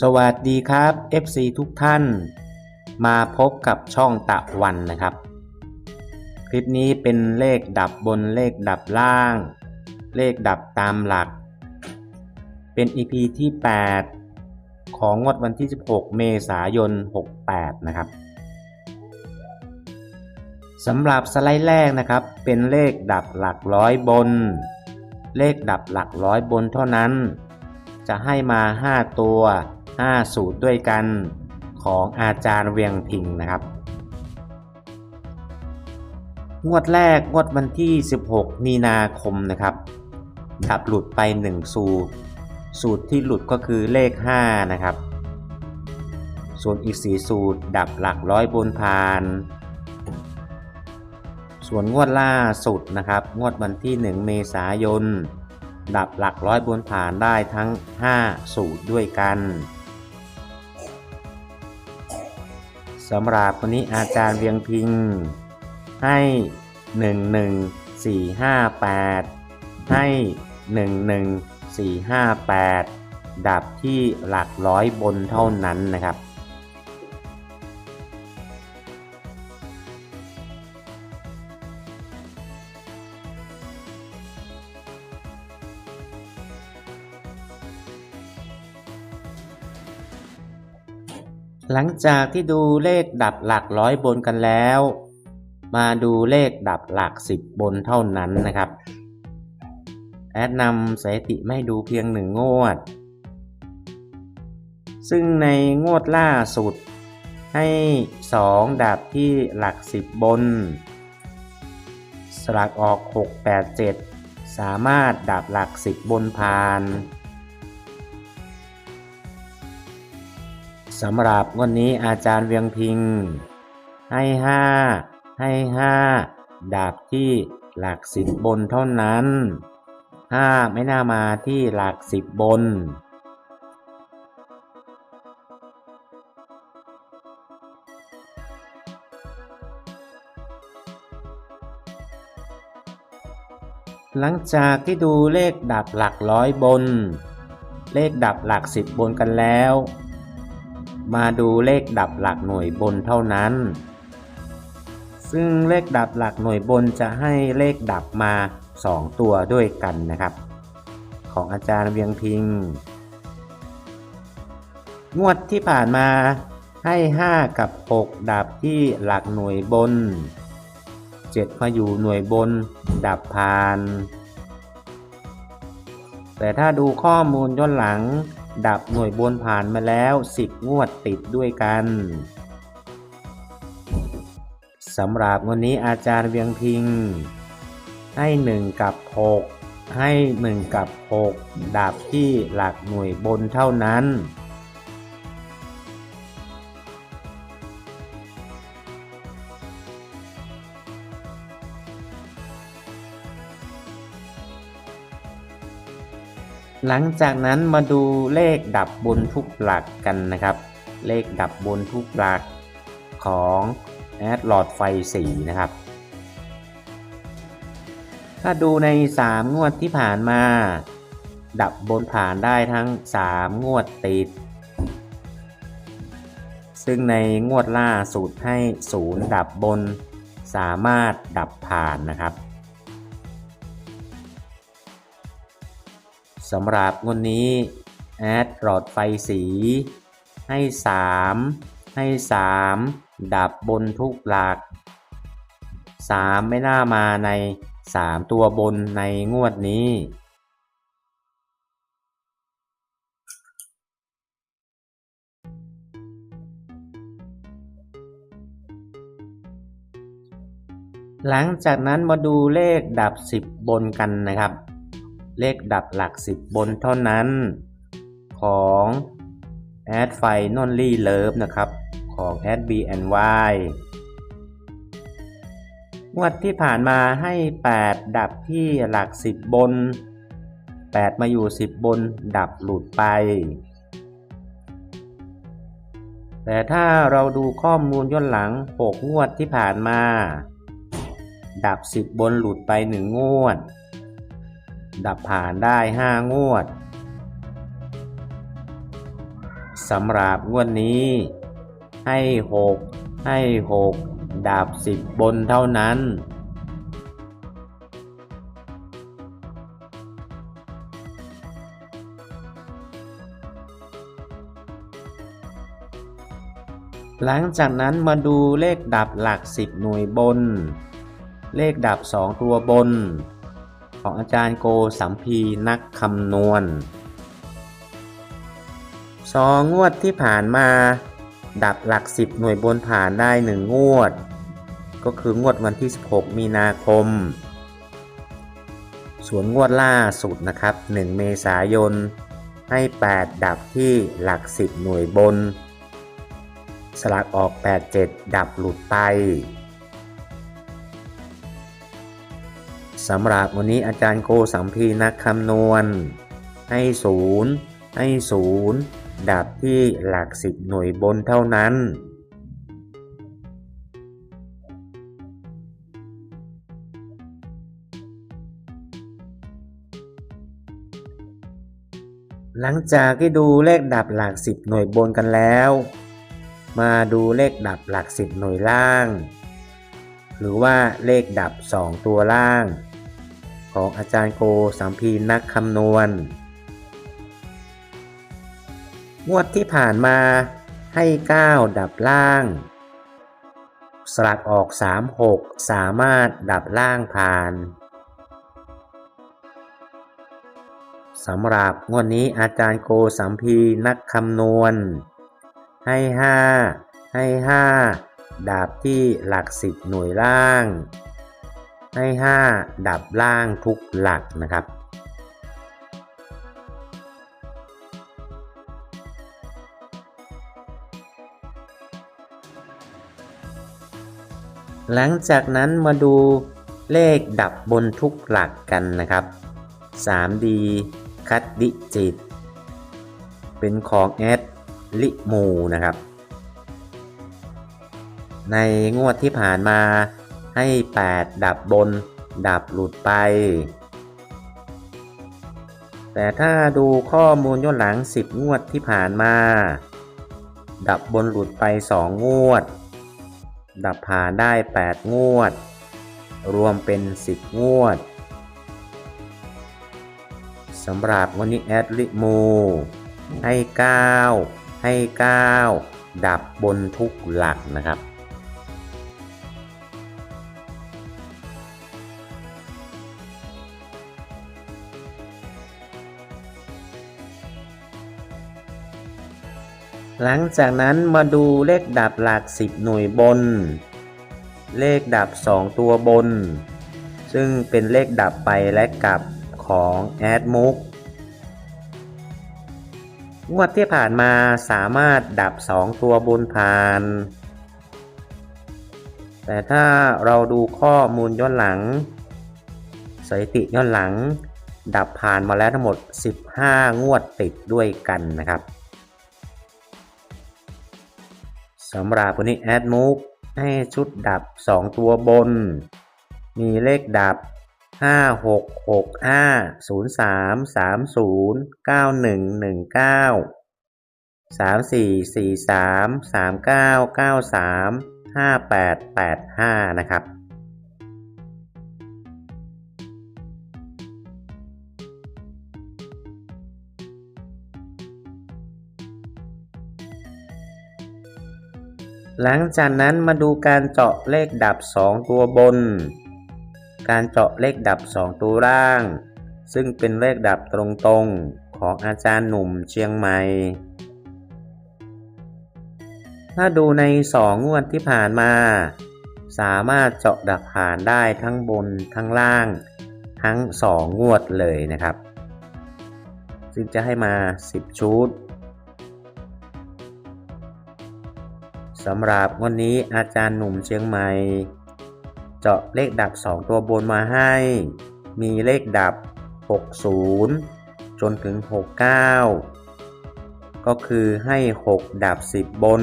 สวัสดีครับ FC ทุกท่าน มาพบกับช่องตะวันนะครับ คลิปนี้เป็นเลขดับบนเลขดับล่าง เลขดับตามหลัก เป็น EP ที่ 8 ของงวดวันที่ 16 เมษายน 68 นะครับสำหรับสไลด์แรกนะครับ เป็นเลขดับหลักร้อยบน เลขดับหลักร้อยบนเท่านั้นจะให้มา 5 ตัว 5 สูตรด้วยกันของอาจารย์เวียงพิงนะครับ งวดแรกงวดวันที่ 16 มีนาคมนะครับดับหลุดไป 1 สูตร สูตรที่หลุดก็คือเลข 5 นะครับ ส่วนอีก 4 สูตรดับหลักร้อยบนพาน ส่วนงวดล่าสุดนะครับ งวดวันที่ 1 เมษายนดับหลักร้อยบนผ่านได้ทั้ง 5 สูตรด้วยกัน สำหรับวันนี้อาจารย์เวียงพิง ให้ 11458 ให้ 11458 ดับที่หลักร้อยบนเท่านั้นนะครับ หลังจากที่ดูเลขดับหลักร้อยบนกันแล้ว มาดูเลขดับหลักสิบบนเท่านั้นนะครับ แอดนำสถิติไม่ดูเพียงหนึ่งงวด ซึ่งในงวดล่าสุด ให้ 2 ดับที่หลักสิบบน สลักออก 6 8 7 สามารถดับหลักสิบบนพาน สำหรับวันนี้อาจารย์เวียงพิง ให้ห้าให้ห้าดาบที่หลักสิบบนเท่านั้นห้าไม่น่ามาที่หลักสิบบนหลังจากที่ดูเลขดับหลักร้อยบน เลขดับหลักสิบบนกันแล้ว มาดูเลขดับหลักหน่วยบนเท่านั้น ซึ่งเลขดับหลักหน่วยบนจะให้เลขดับมา 2 ตัวด้วยกันนะครับ ของอาจารย์เวียงพิง งวดที่ผ่านมาให้ 5 กับ 6 ดับที่หลักหน่วยบน 7 มาอยู่หน่วยบน ดับพาน แต่ถ้าดูข้อมูลย้อนหลัง ดับหน่วยบนผ่านมาแล้ว 10 งวดติดด้วยกันสำหรับวันนี้อาจารย์เวียงพิง ให้ 1 กับ 6 ให้ 1 กับ 6 ดับที่หลักหน่วยบนเท่านั้น หลังจากนั้นมาดูเลขดับบนทุกหลักกันนะครับ เลขดับบนทุกหลักของแอดหลอดไฟสีนะครับ ถ้าดูใน 3 งวดที่ผ่านมา ดับบนผ่านได้ทั้ง 3 งวดติด ซึ่งในงวดล่าสุดให้ศูนย์ดับบนสามารถดับผ่านนะครับ สำหรับงวดนี้แอดหลอดไฟสี ให้ 3 ให้ 3 ดับบนทุกหลัก 3 ไม่น่ามาใน 3 ตัวบนในงวดนี้หลังจากนั้นมาดูเลขดับ 10 บนกันนะครับ เลขดับหลัก 10 บนเท่านั้น ของแอดไฟนอนลี่เลิฟนะครับ ของแอด BNY งวดที่ผ่านมาให้ 8 ดับที่หลัก 10 บน 8 มาอยู่ 10 บนดับหลุดไป แต่ถ้าเราดูข้อมูลย้อนหลัง 6 งวดที่ผ่านมา ดับ 10 บนหลุดไป 1 งวด ดับผ่านได้ 5 งวดสำหรับงวดนี้ ให้หกให้หกดาบสิบบนเท่านั้น หลังจากนั้นมาดูเลขดับหลักสิบหน่วยบน เลขดับสองตัวบน ของอาจารย์โกสัมพีนักคำนวณสองงวดที่ผ่านมา ดับหลักสิบหน่วยบนผ่านได้หนึ่งงวด ก็คืองวดวันที่ 16 มีนาคม ส่วนงวดล่าสุดนะครับ 1 เมษายน ให้ 8 ดับที่หลักสิบหน่วยบน สลักออก 87 ดับหลุดไป สำหรับวันนี้อาจารย์โกสัมพีนักคำนวณ ให้ศูนย์ให้ศูนย์ดับที่หลักสิบหน่วยบนเท่านั้น หลังจากที่ดูเลขดับหลักสิบหน่วยบนกันแล้ว มาดูเลขดับหลักสิบหน่วยล่าง หรือว่าเลขดับสองตัวล่าง ของอาจารย์โกสัมพีนักคำนวณ งวดที่ผ่านมาให้ 9 ดับล่าง สลักออก 3 6 สามารถดับล่างผ่านสำหรับงวดนี้อาจารย์โกสัมพีนักคำนวณ ให้ 5 ให้ 5ดับที่หลักสิบหน่วยล่าง ให้ 5 ดับล่างทุกหลักนะครับ หลังจากนั้นมาดูเลขดับบนทุกหลักกันนะครับ 3D คัดดิจิต เป็นของแอดลิมูนะครับ ในงวดที่ผ่านมา ให้ 8 ดับบน ดับหลุดไป แต่ถ้าดูข้อมูลย้อนหลัง 10 งวดที่ผ่านมา ดับบนหลุดไป 2 งวด ดับผ่านได้ 8 งวด รวมเป็น 10 งวดสำหรับวันนี้แอดลิมู ให้ 9 ให้ 9 ดับบนทุกหลักนะครับ หลังจากนั้นมาดูเลขดับหลัก 10 หน่วยบน เลขดับ 2 ตัวบน ซึ่งเป็นเลขดับไปและกลับของแอดมุกงวดที่ผ่านมาสามารถดับ 2 ตัวบนผ่าน แต่ถ้าเราดูข้อมูลย้อนหลัง สถิติย้อนหลัง ดับผ่านมาแล้วทั้งหมด 15 งวดติดด้วยกันนะครับ สำหรับวันนี้แอดมูฟให้ชุดดับ 2 ตัวบน มีเลขดับ 5 6 6 5 0 3 3 0 9 1 1 9 3 4 4 3 3 9 9 3 5 8 8 5 นะครับ หลังจากนั้นมาดูการเจาะเลขดับ 2 ตัวบน การเจาะเลขดับ 2 ตัวล่าง ซึ่งเป็นเลขดับตรงๆของอาจารย์หนุ่มเชียงใหม่ ถ้าดูใน 2 งวดที่ผ่านมา สามารถเจาะดับผ่านได้ทั้งบนทั้งล่าง ทั้ง 2 งวดเลยนะครับ ซึ่งจะให้มา 10 ชุด สำหรับวันนี้อาจารย์หนุ่มเชียงใหม่ เจาะเลขดับ 2 ตัวบนมาให้ มีเลขดับ 60 จนถึง 69 ก็คือให้ 6 ดับ 10 บน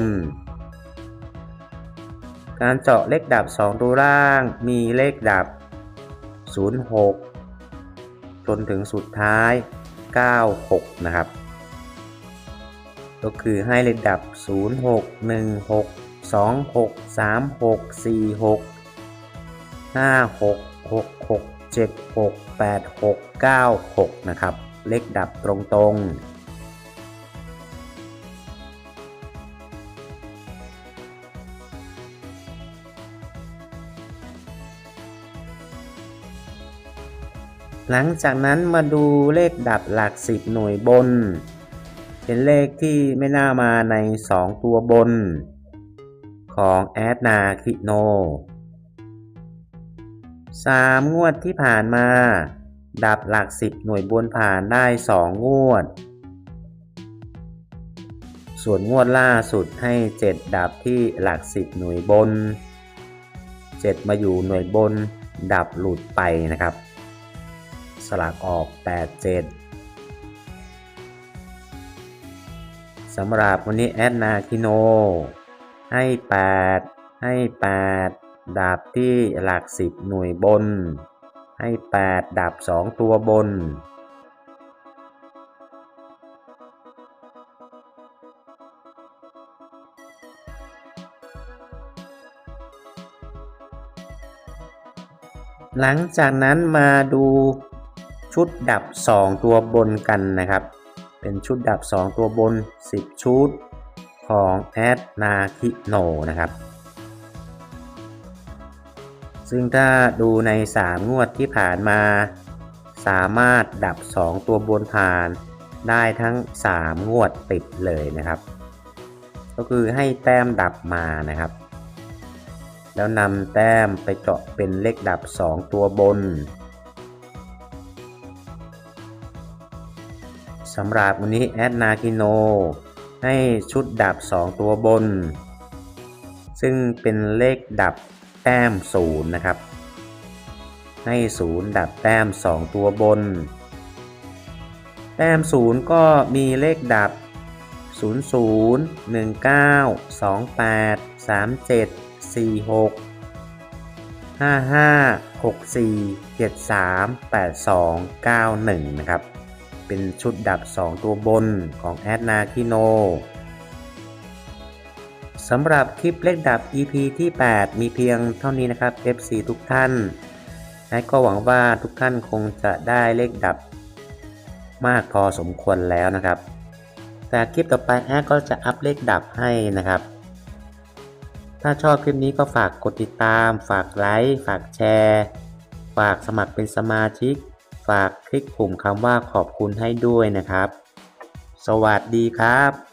การเจาะเลขดับ 2 ตัวล่างมีเลขดับ 06 จนถึงสุดท้าย 96 นะครับ ก็คือให้เลขดับ 0 6 1 6 2 6 3 6 4 6 5 6 6 6 7 6 8 6 9 6 นะครับ เลขดับตรงๆหลังจากนั้นมาดูเลขดับหลักสิบหน่วยบน เป็นเลขที่ไม่น่ามาใน 2 ตัวบน ของแอดนาคิโนสามงวดที่ผ่านมา ดับหลักสิบหน่วยบนผ่านได้สองงวด ส่วนงวดล่าสุดให้ 7 ดับที่หลักสิบหน่วยบน 7 มาอยู่หน่วยบน ดับหลุดไปนะครับ สลักออก 8 สำหรับวันนี้แอดนาคิโน ให้ 8 ให้ 8ดับที่หลักสิบหน่วยบน ให้ 8ดับ2 ตัวบน หลังจากนั้นมาดูชุดดับ 2 ตัวบนกันนะครับ เป็นชุดดับ 2 ตัวบน 10 ชุดของแอดนาคิโนนะครับ ซึ่งถ้าดูใน 3 งวดที่ผ่านมา สามารถดับ 2 ตัวบนผ่านได้ทั้ง 3 งวดติดเลยนะครับ ก็คือให้แต้มดับมานะครับ แล้วนำแต้มไปเจาะเป็นเลขดับ 2 ตัวบน สำหรับวันนี้แอดนาคิโน ให้ชุดดับ 2 ตัวบน ซึ่งเป็นเลขดับแต้มศูนย์นะครับ ให้ศูนย์ดับแต้ม 2 ตัวบน แต้มศูนย์ก็มีเลขดับ 0 0 1 9 2 8 3 7 4 6 5 5 6 4 7 3 8 2 9 1 นะครับ เป็นชุดดับ 2 ตัวบนของแอดนาคิโนสำหรับคลิปเลขดับ EP ที่ 8 มีเพียงเท่านี้นะครับ FC ทุกท่านและก็หวังว่าทุกท่านคงจะได้เลขดับ มากพอสมควรแล้วนะครับ แต่คลิปต่อไปแอดก็จะอัพเลขดับให้นะครับ ถ้าชอบคลิปนี้ก็ฝากกดติดตาม ฝากไลค์ ฝากแชร์ ฝากสมัครเป็นสมาชิก ฝากคลิกปุ่มคำว่าขอบคุณให้ด้วยนะครับ สวัสดีครับ